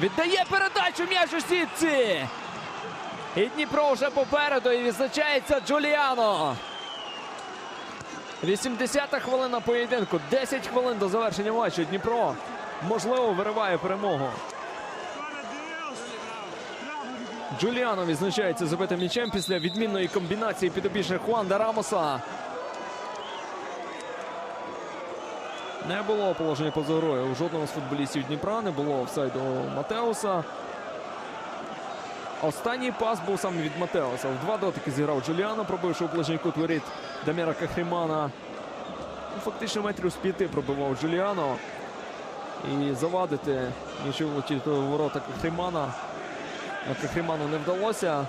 Віддає передачу м'яч у сітці. І Дніпро вже попереду і відзначається Джуліано. 80-та хвилина поєдинку. 10 хвилин до завершення матчу. Дніпро можливо вириває перемогу. Джуліано відзначається забитим м'ячем після відмінної комбінації підопічних Хуанда Рамоса. Не було положення поза грою у жодного з футболістів Дніпра. Не було офсайду Матеуса. Останній пас був саме від Матеуса. В два дотики зіграв Джуліано, пробивши у ближній кут воріт Даміра Кахрімана. Ну, Фактично метрів з п'яти пробивав Джуліано. І завадити нічого влетіти ворота Кахрімана. Кахріману не вдалося.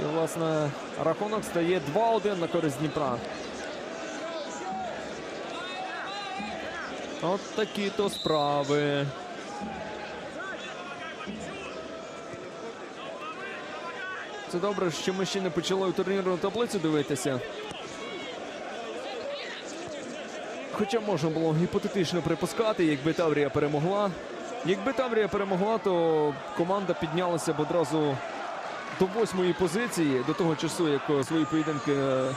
І, власне, рахунок стає 2-1 на користь Дніпра. От такі то справи. Це добре, що ми ще не почали у турнірну таблицю дивитися. Хоча можна було гіпотетично припускати, якби Таврія перемогла. Якби Таврія перемогла, то команда піднялася б одразу до восьмої позиції, до того часу, як е, свої поєдинки е,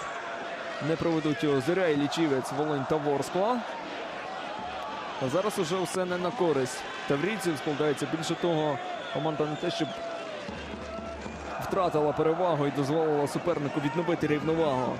не проведуть е, Зоря і Лічівець, Волинь та Ворскла. А зараз уже все не на користь таврійців складається. Більше того, команда не те, щоб втратила перевагу і дозволила супернику відновити рівновагу.